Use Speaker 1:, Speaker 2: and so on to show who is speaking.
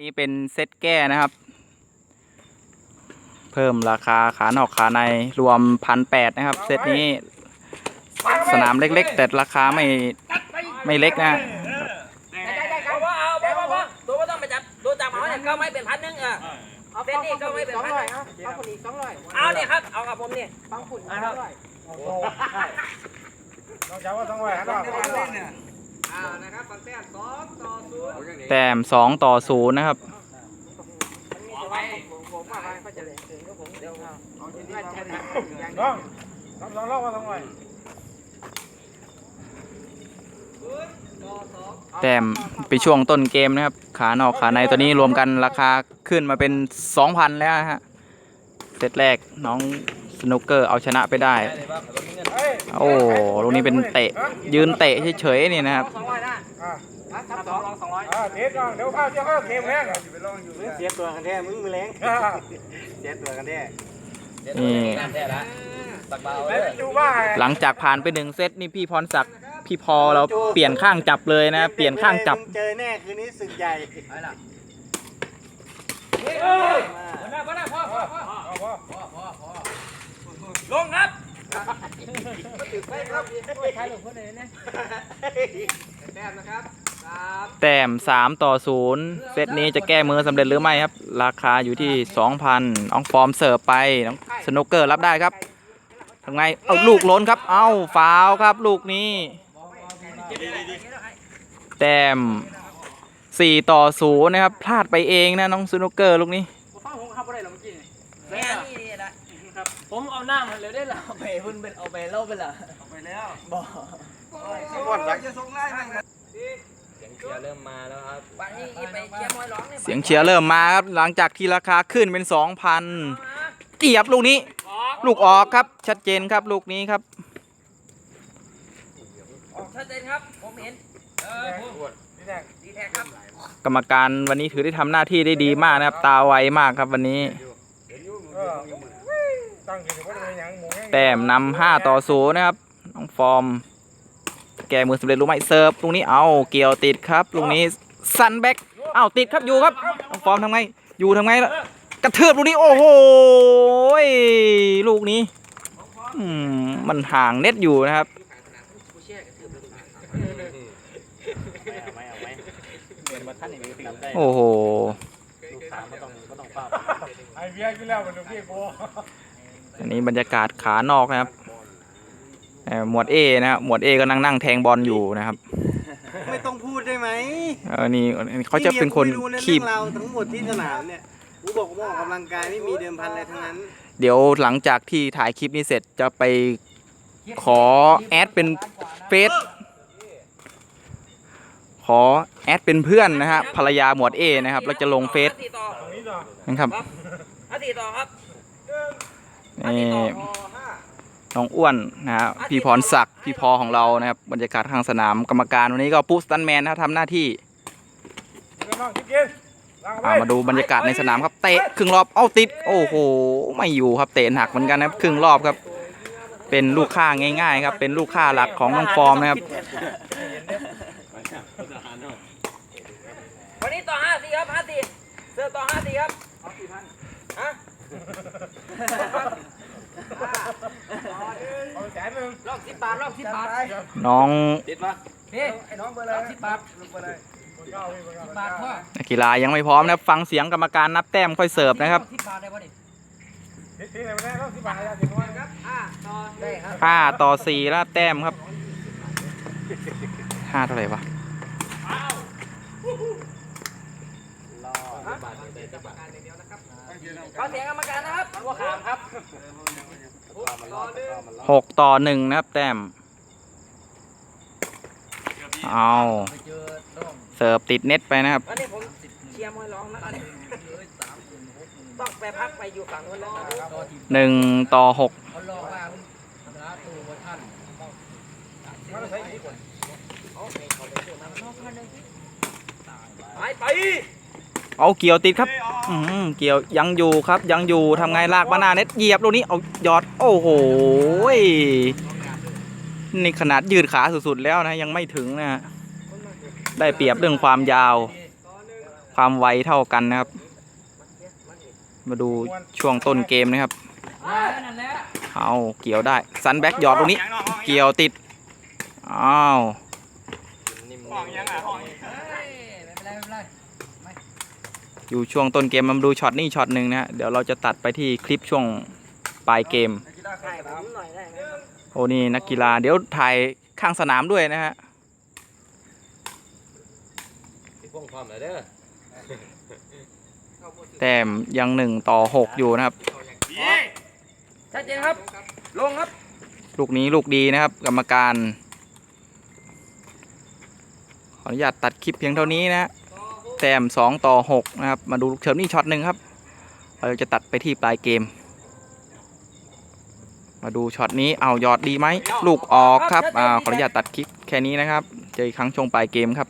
Speaker 1: นี่เป็นเซตแก้นะครับ เพิ่มราคาขานอกขาในรวมพันแปดนะครับ เซตนี้สนามเล็กๆ แต่ราคาไม่ไม่เล็กนะ
Speaker 2: ตัวว่าว่าว่าตัวไม่ต้องไปจับตัวจับเอาเนี่ยก็ไม่เป็นพันหนึงเออ
Speaker 3: เอา
Speaker 2: เส้นนี้ก็ไม่เป็นพัน
Speaker 3: ร้อยเอาคนอีกสองร้อย
Speaker 2: เอาเนี่ยครับเอากับผมเนี่ย
Speaker 3: ฟังฝุ่นสองร้อย
Speaker 4: ต้องจับว่าต้องไว้ให้รอด
Speaker 2: อ่านะครับฝั่งแต้มสองต่อศูนย์
Speaker 1: แต้มสองต่อศูนย์นะครับ
Speaker 3: มันมีแต่ว่าผมผมว่าเขาจะเลยถึงก็ผมเดี๋ยวเอาเอาจริงๆว่าชนะอย่าง
Speaker 4: น้องต้องลองลองว่าต้องไว้
Speaker 1: แต้มไปช่วงต้นเกมนะครับ ขานอกขาในตัวนี้รวมกันราคาขึ้นมาเป็นสองพันแล้วนะฮะเซตแรกน้องสนุกเกอร์เอาชนะไปได้
Speaker 4: เฮ้ย
Speaker 1: โอ้ลูกนี้เป็นเตะยืนเตะเฉยๆนี่นะครับ
Speaker 3: ส องร้อยนะ
Speaker 4: อ่า
Speaker 3: อะทับสองลองสองร้อย
Speaker 4: อ่าเด็ดน้องเดี๋ยวข้าวเจ้าข้าวเค็มแห้ง
Speaker 5: เสียตัวกันแท้มึงมือแรง
Speaker 4: อ่า
Speaker 5: เสียตัวกันแท้
Speaker 1: นี่
Speaker 4: ไปดูว่า
Speaker 1: หลังจากผ่านไปหนึ่งเซตนี่พี่พรศักดิ์พี่พอเราเปลี่ยนข้างจับเลยนะ เปลี่ยนข้างจับ
Speaker 5: มึเจอแน่คืนนี้ศึกใหญ่
Speaker 2: วันหน้าวันหน้าพ่ลงครับ
Speaker 3: ถ่ายรูปคนอื่นนะ
Speaker 2: แต้มนะครับสาม
Speaker 1: แต้มสามต่อศูนย์เซตนี้จะแก้มือสำเร็จหรือไม่ครับ ราคาอยู่ที่สองพันน้องฟอร์มเสิร์ฟไปน้องสนุกเกอร์รับได้ครับทำไงเอาลูกล้นครับ เอาฟาวครับลูกนี้ แต้มสี่ต่อศูนย์นะครับ พลาดไปเองนะน้องสนุกเกอร์ลูกนี้
Speaker 3: ฟังผมขับอะไรหรอเมื่อกี้
Speaker 2: แม่นี่นี่นะ
Speaker 3: ผมเอาหน้ามันเลยได้หรอเอาไปพุ่นเป็นเอาไปเล่าไปละเอาไปแล้วบอก
Speaker 5: ก่อนหลัง
Speaker 2: วันนี้ไปเชียร์มวยร้องเนี่ย
Speaker 1: เสียงเชียร์เริ่มมาครับหลังจากที่ราคาขึ้นเป็นสองพันเกียบลูกนี้ ลูกออกครับชัดเจนครับลูกนี้ครับ
Speaker 2: ชัดเจนครับผมเห็นเออ
Speaker 4: นี่แหละ
Speaker 2: ดีแท็กครับ
Speaker 1: กรรมการวันนี้ถือได้ทำหน้าที่ได้ดีมากนะครับ ตาไวมากครับวันนี้
Speaker 4: แห้ง
Speaker 1: แต้มนำห้าต่อศูนย์นะครับ น้องฟอร์ม แกมือสำเร็จรู้ไหมเซิร์ฟลูกนี้เอาเกี่ยวติดครับลูกนี้ซันแบ็กเอาติดครับอยู่ครับน้องฟอร์มทำไงอยู่ทำไงล่ะกระเทือบลูกนี้โอ้โหยลูกนี้อืมมันห่างเน็ตอยู่นะครับ
Speaker 5: ไม่เอาไหมเดินมาท่านอย่างนี้ทำได้
Speaker 1: โอ้โห
Speaker 5: ลูกสามก็ต้องก็ต้องเฝ้า
Speaker 4: ไอเบียร์กินแล้วมันดูพี่โบ
Speaker 1: อันนี้บรรยากาศขานอกนะครับเอ่อหมวดเอนะครับหมวดเอก็นั่งนั่งแทงบอลอยู่นะครับ
Speaker 5: ไม่ต้องพูดได้ไหม
Speaker 1: เออนี่เขาจะเป็นคน
Speaker 5: ไม่รู้นะ
Speaker 1: คีบ
Speaker 5: เรื่องราวทั้งหมดที่สนามเนี่ยกูบอกว่าออกกำลังกายไม่มีเดิมพันอะไรทั้งนั้น
Speaker 1: เดี๋ยวหลังจากที่ถ่ายคลิปนี้เสร็จจะไปขอแอดเป็นเฟซขอแอดเป็นเพื่อนนะฮะภรรยาหมวดเอนะครับ แล้วจะลงเฟซ
Speaker 2: ห้าสี่ต่อ
Speaker 4: ตรงนี้ต่อ
Speaker 1: นะครับ
Speaker 2: ห้าสี่ต่อครับ
Speaker 1: นี่น้องอ้วนนะฮะพี่พรศักดิ์พี่พอของเรานะครับบรรยากาศข้างสนามกรรมการวันนี้ก็ปุ๊สตันแมนนะครับทำหน้าที่
Speaker 4: น้องกินกินล้างไป
Speaker 1: อ่ามาดูบรรยากาศในสนามครับเตะครึ่งรอบเอ้าติด โอ้โหไม่อยู่ครับเตะหนักเหมือนกันนะครับครึ่งรอบครับ เป็นลูกค่าง่ายๆครับเป็นลูกค่าหลักของน้องฟอร์มนะครับ
Speaker 2: วันนี้ต่อห้าสี่ครับห้าสี่เสือต่อห้าสี่ครับฮะ
Speaker 4: เอาแสนหนึ่ง
Speaker 2: รอบสิบบาทรอบสิบบาท
Speaker 1: น้อง
Speaker 2: นี่ไอ้น้องเบอร์เลยสิบบาท
Speaker 4: เก้าพี่เก้า
Speaker 2: บาทพ่อ
Speaker 1: นักกีฬายังไม่พร้อมนะครับฟังเสียงกรรมการนับแต้มค่อยเสิร์ฟนะครับ
Speaker 2: สิบบาทได้ป่ะดิ
Speaker 4: ทีทีไหนไม่ได้ต้องสิบบาทแล้วสิบวัน
Speaker 2: ครับห้าต่อได้ครับ
Speaker 1: ห้าต่อสี่แล้วแต้มครับห้าเท่าไหร่วะ
Speaker 2: ขอ เสียงกรรมการนะครับหัวขามครับ
Speaker 1: หกต่อหนึ่งนะครับ แต้ม เอาเสิร์ฟติดเน็ตไปนะครับ
Speaker 2: วันนี้ผมเชียร์มวยร้องนะครับต้องไปพักไปอยู่ฝั่งนู้นแล้วครับ
Speaker 1: หนึ่งต่อหก
Speaker 2: ไปไป
Speaker 1: เอาเกี่ยวติดครับอืมเกี่ยวยังอยู่ครับยังอยู่ทำไงลากมาหน้าเน็ตเหยียบลูกนี้เอายอดโอ้โหนี่ขนาดยืดขาสุดๆแล้วนะยังไม่ถึงนะฮะได้เปรียบเรื่องความยาว ความไวเท่ากันนะครับ มาดูช่วงต้นเกมนะครับเอาเกี่ยวได้ซันแบ็กหยอดตรงนี้ เกี่ยวติดอ้าว
Speaker 5: ห้ องยังอะห้อง
Speaker 2: ไม่เป็นไรไม่เป็นไร
Speaker 1: อยู่ช่วงต้นเกมมาดูช็อตนี้ช็อตหนึ่งนะฮะเดี๋ยวเราจะตัดไปที่คลิปช่วงปลายเกม
Speaker 2: ถ่ายผมหน่อยได้ไหมครับ
Speaker 1: โอ้นี่นักกีฬาเดี๋ยวถ่ายข้างสนามด้วยนะฮะ
Speaker 5: พวกความเลยเด้อ
Speaker 1: แต้มยังหนึ่งต่อหกอยู่นะครับ
Speaker 2: ชัดเจนครับ ลงครับ
Speaker 1: ลูกนี้ลูกดีนะครับ กรรมการ ขออนุญาตตัดคลิปเพียงเท่านี้นะฮะแต้ มสองต่อหกนะครับ มาดูลูกเชิมนี่ช็อตหนึ่งครับ เราจะตัดไปที่ปลายเกม มาดูช็อตนี้เอายอดดีไหมลูกออกครับอ่าขออนุญาตตัดคลิปแค่นี้นะครับ เจออีกครั้งช่วงปลายเกมครับ